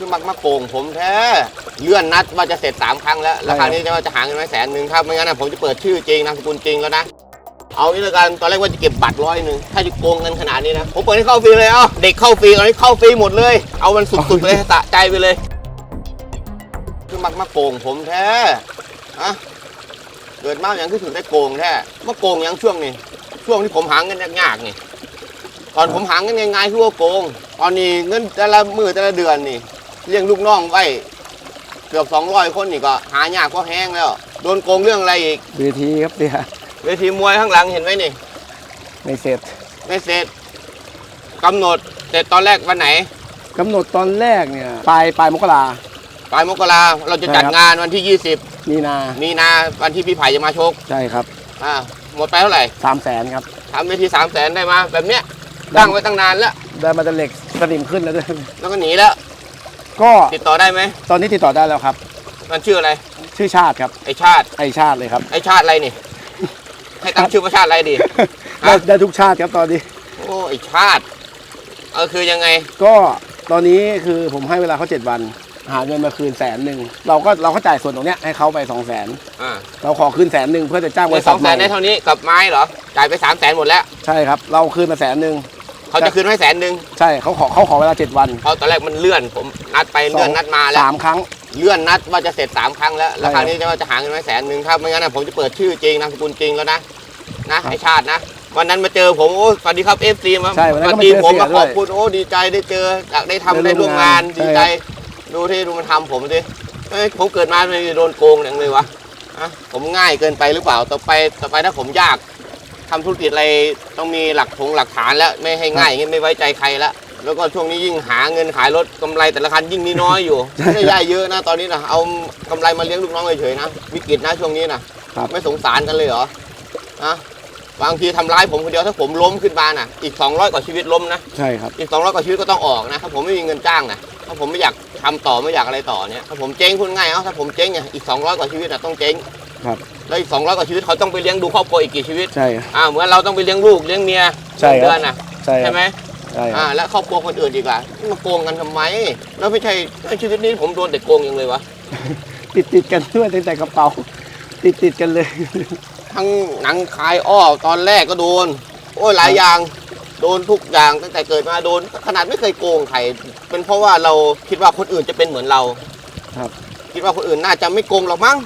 คือมักมาโกงผมแท้เลื่อนนัดว่าจะเสร็จสามครั้งแล้วแล้วครั้งนี้จะว่าจะหาเงินไว้แสนหนึ่งครับไม่งั้นนะผมจะเปิดชื่อจริงนามสกุลจริงแล้วนะ เอางี้แล้วกันตอนแรกว่าจะเก็บบัตรร้อยหนึ่งถ้าจะโกงเงินขนาดนี้นะผมเปิดให้เข้าฟรีเลยเอ้าเด็กเข้าฟรีตอนนี้เข้าฟรีหมดเลย เอามันสุดๆเลยสะใจไปเลย คือมักมาโกงผมแท้อะเกิดมาอย่างที่ถึงได้โกงแท้มาโกงอย่างช่วงนี้ช่วงที่ผมหาเงินยากๆนี่ตอนผมหาเงินง่ายๆคือว่าโกงตอนนี้เงินแต่ละมือแต่ละเดือนนี่ เลี้ยงลูกน้องไว้เกือบ200 คนนี่ก็หายากก็แห้งแล้ว โดนโกงเรื่องอะไรอีกเวทีครับเดียเวทีมวยข้างหลังเห็นไหมนี่ ไม่เสร็จไม่เสร็จกำหนดเสร็จตอนแรกวันไหนกำหนดตอนแรกเนี่ยปลายปลายมกราปลายมกราเราจะจัดใช่ครับงานวันที่มีนา20มีนาวันที่พี่ไผ่จะมาชกใช่ครับอ่าหมดไปเท่าไหร่สามแสนครับทำเวทีสามแสนได้มาแบบเนี้ยตั้งไว้ตั้งนานแล้วได้มาแต่เหล็กสนิมขึ้นแล้วด้วยแล้วก็หนีแล้ว ก็ติดต่อได้ไหมตอนนี้ติดต่อได้แล้วครับ มันชื่ออะไร ชื่อชาติครับ ไอชาติ ไอชาติเลยครับ ไอชาติอะไรนี่ ให้ตั้งชื่อว่าชาติอะไรดี ได้ได้ทุกชาติครับตอนนี้ โอ้ไอชาติ เออคือยังไง ก็ตอนนี้คือผมให้เวลาเขาเจ็ดวัน หาเงินมาคืนแสนหนึ่ง เราก็เราก็จ่ายส่วนตรงเนี้ยให้เขาไปสองแสนอ่าเราขอคืนแสนหนึ่งเพื่อจะจ้างบในริสษัอทงใหแสม่นได้เท่านี้กับไม้เหรอ จ่ายไปสามแสนหมดแล้ว ใช่ครับ เราคืนมาแสนหนึ่ง เขาจะคืนให้แสนหนึ่งใช่เขาขอเขาขอเวลาเจ็ดวันเพราะตอนแรกมันเลื่อนผมนัดไปเลื่อนนัดมาแล้วสามครั้งเลื่อนนัดว่าจะเสร็จสามครั้งแล้วแล้วใช่ครั้งนี้จะว่าจะหาเงินไว้แสนหนึ่งครับไม่งั้นนะผมจะเปิดชื่อจริงนามสกุลจริงแล้วนะนะไอชาตินะวันนั้นมาเจอผมโอ้สวัสดีครับเอฟซีมาใช่วันนั้นก็สวัสดีมาเจอผมมาเสียขด้วยอบคุณโอ้ดีใจได้เจออยากได้ทำได้ได้ร่ร่ววมมงางานนดีใช่ใจครับดูที่ดูมันทำผมดิเอ้ยผมเกิดมาไม่โดนโกงอย่างเลยวะอะผมง่ายเกินไปหรือเปล่าต่อไปต่อไปถ้าผมยาก ทำธุรกิจอะไรต้องมีหลักถงหลักฐานแล้วไม่ให้ง่ายอย่างงี้ไม่ไว้ใจใครแล้วแล้วก็ช่วงนี้ยิ่งหาเงินขายรถกำไรแต่ละคันยิ่งนี่น้อยอยู่ไม่ได้ได้เยอะนะตอนนี้นะเอากำไรมาเลี้ยงลูกน้องเฉยๆนะวิกฤตนะช่วงนี้นะครับไม่สงสารกันเลยเหรอนะบางทีทำร้ายผมคนเดียวถ้าผมล้มขึ้นมาน่ะ อีก 200 กว่าชีวิตล้มนะใช่ครับอีก 200 กว่าชีวิตก็ต้องออกนะถ้าผมไม่มีเงินจ้างนะถ้าผมไม่อยากทำต่อไม่อยากอะไรต่อเนี่ยถ้าผมเจ๊งพูดง่ายเอาถ้าผมเจ๊งเนี่ยอีก 200 กว่าชีวิตน่ะต้องเจ๊ง ครับแล้วอีก200กว่าชีวิตเขาต้องไปเลี้ยงดูครอบครัวอีกกี่ชีวิตใช่ครับอ่าเหมือนเราต้องไปเลี้ยงลูกเลี้ยงเมียใช่ครับเดือนน่ะใช่ครัใช่บไหมใช่คอ่ารับและครอบครัวคนอื่นอีกล่ะมาโกงกันทำไม แล้วไม่ใช่ไอ้ชีวิตนี้ผมโดนแต่โกงอย่างเลยวะติดติดกันด้วยตั้งแต่กระเป๋า ติดติดกันเลย ทั้งหนังคายอ้อตอนแรกก็โดน โอ้ยหลายอย่างโดนทุกอย่างตั้งแต่เกิดมาโดน ขนาดไม่เคยโกงใครเป็นเพราะว่าเราคิดว่าคนอื่นจะเป็นเหมือนเรา ครับ คิดว่าคนอื่นน่าจะไม่โกงเรามั้ง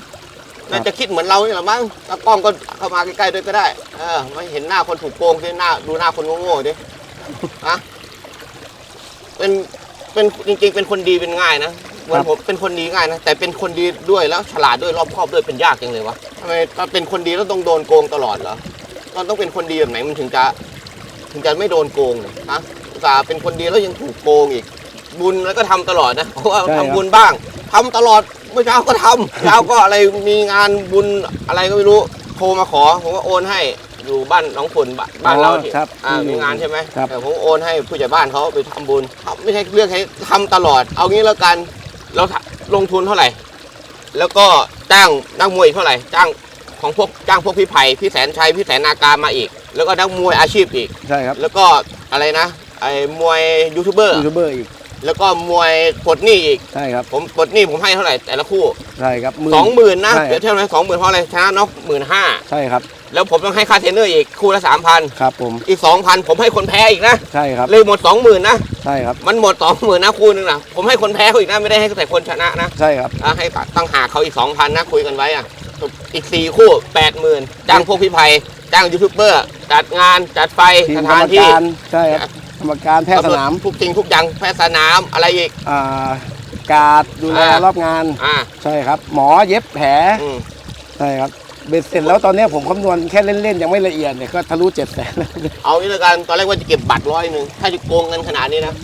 น่าจะคิดเหมือนเรานี่แหละมั้งแล้วกล้องก็เข้ามาใกล้ๆด้วยก็ได้ เออไม่เห็นหน้าคนถูกโกงดิหน้าดูหน้าคนโง่ๆดิอะเป็นเป็นจริงๆเป็นคนดีเป็นง่ายนะเหมือนผมเป็นคนดีง่ายนะแต่เป็นคนดีด้วยแล้วฉลาดด้วยรอบคอบด้วยเป็นยากจังเลยวะทำไมถ้าเป็นคนดีแล้วต้องโดนโกงตลอดเหรอตองต้องเป็นคนดีแบบไหนมันถึงจะ ถึงจะไม่โดนโกงเนี่ยฮะอุตส่าห์เป็นคนดีแล้วยังถูกโกงอีก บุญแล้วก็ทำตลอดนะเพราะว่าทำบุญบ้างทำตลอด เมื่อเช้าก็ทำเช้าก็อะไรมีงานบุญอะไรก็ไม่รู้โทรมาขอ ผมก็โอนให้อยู่บ้านน้องฝนบ้านบ้านเราที่ครับอ่ามีงานใช่ไหมครับ แต่ผมโอนให้ผู้ใหญ่บ้านเขาไปทำบุญไม่ใช่เรื่องให้ทำตลอด เอางี้แล้วกันเราลงทุนเท่าไหร่ แล้วก็จ้างนักมวยอีกเท่าไหร่ จ้างของพวกจ้างพวกพี่ไผ่พี่แสนชัยพี่แสนนาการมาอีก แล้วก็นักมวยอาชีพอีก ใช่ครับแล้วก็อะไรนะไอ้มวยยูทูบเบอร์ยูทูบเบอร์อีก แล้วก็มวยปลดหนี้อีก ใช่ครับผมปลดหนี้ผมให้เท่าไหร่แต่ละคู่ใช่ครับสองหมื่นนะใช่เดี๋ยวเท่าไหร่สองหมื่นเพราะอะไรชนะน็อกหมื่นห้าใช่ครับแล้วผมต้องให้ค่าเทรนเนอร์อีกคู่ละสามพันครับผมอีกสองพันผมให้คนแพ้อีกนะใช่ครับเลยหมดสองหมื่นนะใช่ครับมันหมดสองหมื่นนะคู่หนึงนะผมให้คนแพ้เขาอีกนะไม่ได้ให้แต่คนชนะนะใช่ครับอะให้ตั้งหากเขาอีกสองพันนะคุยกันไว้อะอีกสี่คู่แปดหมื่นจ้างพวกพี่ไผ่จ้างยูทูบเบอร์จัดงานจัดไฟทีมสกรถารนมที่การใช่ครับ กรรมการแพทย์สนามทุกสิ่งทุกอย่างแพทย์สนามอะไรอีกอ่าการดดูแลอ่ารรอบงานอ่าใช่ครับ หมอเย็บแผลอืมใช่ครับเบ็ดเสร็จแล้วตอนเนี้ยผมคำนวณแค่เล่นๆยังไม่ละเอียดเนี่ยก็ทะลุเจ็ดแสนแล้วเอางี้แล้วกันตอนแรกว่าจะเก็บบัตรร้อยหนึ่งถ้าจะโกงเงินขนาดนี้นะ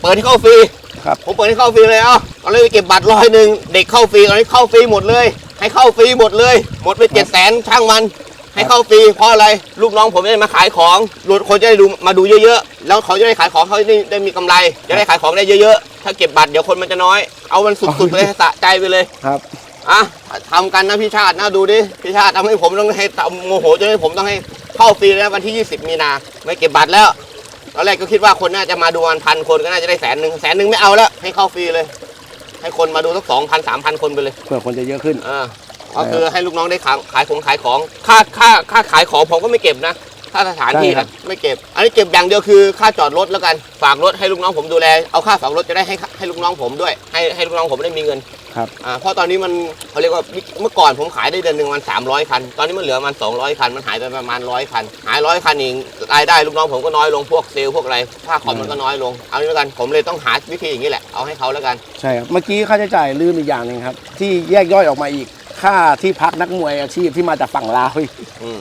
เปิดให้เข้าฟรีครับผมเปิดให้เข้าฟรีเลยเอ้าตอนแรกจะเก็บบัตรร้อยหนึ่งเด็กเข้าฟรีตอนนี้เข้าฟรีหมดเลย ให้เข้าฟรีหมดเลย หมดไปเจ็ดแสนช่างมัน ให้เข้าฟรีเพราะอะไรลูกน้องผมจะได้มาขายของลูกคนจะได้ดูมาดูเยอะๆ แล้วเขาจะได้ขายของเขาได้ได้มีกำไรจะได้ขายของได้เยอะๆ ถ้าเก็บบัตรเดี๋ยวคนมันจะน้อย เอามันสุดๆไปเลยสะใจไปเลยครับอะทำกันนะพี่ชาตินะดูดิพี่ชาติทำให้ผมต้องให้ทำโมโหจนให้ผมต้องให้เข้าฟรีแล้ววันที่ 20 มีนาไม่เก็บบัตรแล้วตอนแรกก็คิดว่าคนน่าจะมาดูวันพันคนก็น่าจะได้แสนหนึ่งแสนหนึ่งไม่เอาแล้วให้เข้าฟรีเลย ให้คนมาดูสักสองพันสามพันคนไปเลยเผื่อคนจะเยอะขึ้นอ่า ก็คือให้ลูกน้องได้ขายขายของขายของ ค่าค่าค่าขายของผมก็ไม่เก็บนะ ค่าสถานที่ใช่ครันะบ ไม่เก็บ อันนี้เก็บอย่างเดียวคือค่าจอดรถแล้วกัน ฝากรถให้ลูกน้องผมดูแล เอาค่าฝากรถจะได้ให้ให้ลูกน้องผมด้วย ให้ให้ลูกน้องผมได้มีเงิน ครับ อ่าเพราะตอนนี้มันเขาเรียกว่าเมื่อก่อนผมขายได้เดือนหนึ่งมันสามร้อยคัน ตอนนี้มันเหลือมันสองร้อยคัน มันหายไปประมาณร้อยคัน หายร้อยคันเองรายได้ลูกน้องผมก็น้อยลงพวกเซลล์พวกอะไรค่าคอมมันก็น้อยลง เอางี้แล้วกันผมเลยต้องหาวิธีอย่างนี้แหละ เอาให้เขาแล้วกัน ใช่ครับ เมื่อกี้ค่าใช้จ่ายลืมอีกอย่างหนึ่งครับ ที่แยกย่อยออกมาอีก ค่าที่พักนักมวยอาชีพที่มาจากฝั่งลาวอีกอืม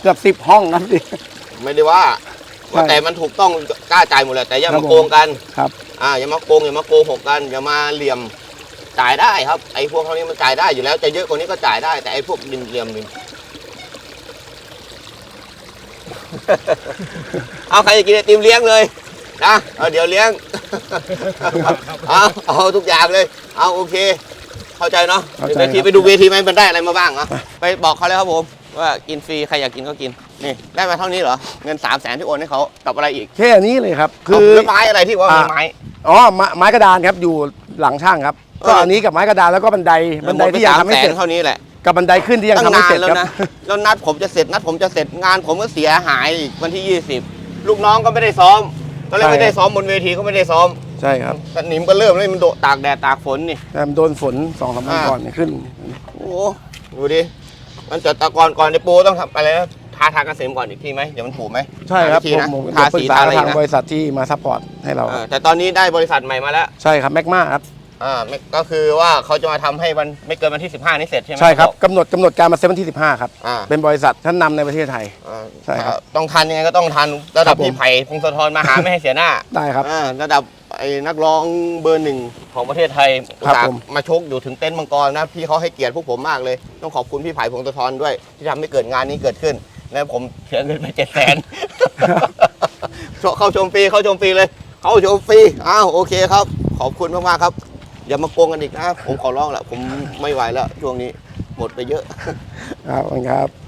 เกือบสิบห้องครับดิ ไม่ได้ว่าใช่ว่า แต่มันถูกต้องกล้าจ่ายหมดแหละแต่อย่าครัมาบผม โกงกัน ครับอ่าอย่ามาโกงอย่ามาโกหกกันอย่ามาเหลี่ยมจ่ายได้ครับไอ้พวกเขานี้มันจ่ายได้อยู่แล้วจะเยอะกว่านี้ก็จ่ายได้แต่ไอ้พวกดินเหลี่ยมนี่เอาใครจะกินไอติมเลี้ยงเลยนะเอาเดี๋ยวเลี้ยง เอาเอาทุกอย่างเลย เอาโอเค เข้าใจเนาะเข้าใจเวทีครับ ไปดูเวทีไหมมันได้อะไรมาบ้างเหรอไปบอกเขาเลยครับผมว่ากินฟรีใครอยากกินก็กินนี่ได้มาเท่านี้เหรอเงินสามแสนที่โอนให้เขากับอะไรอีกแค่นี้เลยครับ คืคืออ ไม้อะไรที่ว่ามีไม้ อ๋อไม้ไม้กระดานครับอยู่หลังช่างครับเออ ก็อันนี้กับไม้กระดานแล้วก็บันไดบันไดที่ยังทำไม่เสร็จหดป300,000เท่านี้แหละ กับบันไดขึ้นที่ยังตั้งทำไม่นานเสร็จแล้วครับ นะ แล้วนัดผมจะเสร็จนัดผมจะเสร็จงานผมก็เสียหายอีกวันที่ 20 ลูกน้องก็ไม่ได้ซ้อมตอนแรกใช่ ไม่ได้ซ้อมบนเวทีก็ไม่ได้ซ้อม ใช่ครับสนิมก็เริ่มเลยมันโดดตากแดดตากฝนนี่แต่มันโดนฝนสองสามวันอ่าก่อนเนี่ยขึ้น โอ้โหดูดิมันจะตะกอนก่อนในปูต้องทำอะไรนะทาทากระเสมก่อนอีกทีไหมเดี๋ยวมันผูกไหมใช่ครับหาวิธีผมนะผมทาจะปรึสีกษาทาอะไรทางนะบริษัทที่มาซัพพอร์ตให้เรา เออแต่ตอนนี้ได้บริษัทใหม่มาแล้วใช่ครับแมกมาครับอ่าไม่ก็คือว่าเขาจะมาทำให้วันไม่เกินวันที่ 15 นี้เสร็จใช่ไหมใช่ครับกำหนดกำหนดการมาเซวันที่ 15 ครับ อ่าเป็นบริษัทชั้นนำในประเทศไทย อ่าใช่ครับต้องทันยังไงก็ต้องทันระครัดับบผม พี่ไผ่พงศธรมาหาไม่ให้เสียหน้าได้ครับ อ่าระดับ ไอ้นักร้องเบอร์หนึ่ง ของประเทศไทยครับอุตส่าห์ผม มาชกอยู่ถึงเต็นท์มังกรนะพี่เขาให้เกียรติพวกผมมากเลย ต้องขอบคุณพี่ไผ่พงศธรด้วย ที่ทำให้เกิดงานนี้เกิดขึ้นแล้วผมเสียเงินไปเจ็ดแสนเข้าชมฟรีเข้าชมฟรีเลย เข้าชมฟรีอ้าวโอเคครับ ขอบคุณมากๆครับ อย่ามาโกงกันอีกนะผมขอร้องละผมไม่ไหวแล้วช่วงนี้หมดไปเยอะ ครับขอบคุณครับ